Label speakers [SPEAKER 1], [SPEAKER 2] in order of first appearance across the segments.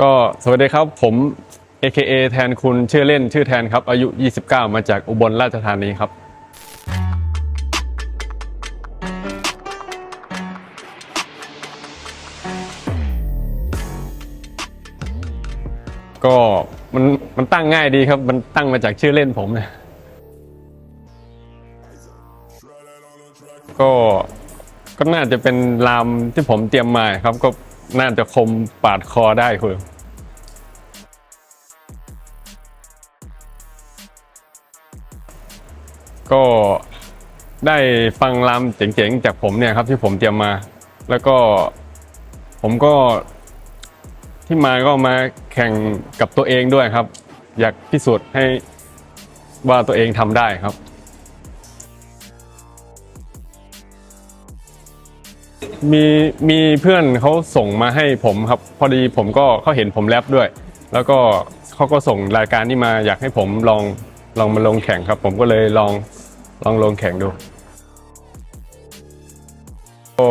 [SPEAKER 1] ก็สวัสดีครับผม AKA แทนคุณชื่อเล่นชื่อแทนครับ อายุ 29 มาจากอุบลราชธานีครับ ก็มันมันตั้งง่ายดีครับ มันตั้งมาจากชื่อเล่นผมเนี่ยก็ก็น่าจะเป็นลามที่ผมเตรียมมาครับก็ น่าจะคมปาดคอได้คุณก็ได้ฟังรำเจ๋งๆ จากผมเนี่ยครับที่ผมเตรียมมา แล้วก็ผมก็ที่มาก็มาแข่งกับตัวเองด้วยครับ อยากพิสูจน์ให้ว่าตัวเองทำได้ครับ มีมีเพื่อนเขาส่งมาให้ผมครับ พอดีผมก็เขาเห็นผมแรปด้วย แล้วก็เขาก็ส่งรายการนี้มาอยากให้ผมลองลองมาลงแข่งครับ ผมก็เลยลองลองลงแข่งดูก็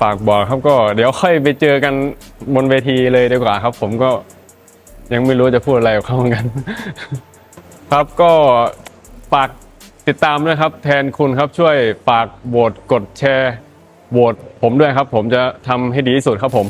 [SPEAKER 1] ฝากบอกครับก็เดี๋ยวค่อยไปเจอกันบนเวทีเลยดีกว่าครับ ผมก็ยังไม่รู้จะพูดอะไรกับเขาเหมือนกัน ครับก็ฝาก ติดตามด้วยครับ แทนคุณครับช่วยฝากโหวตกดแชร์โหวตผมด้วยครับ ผมจะทำให้ดีที่สุดครับผม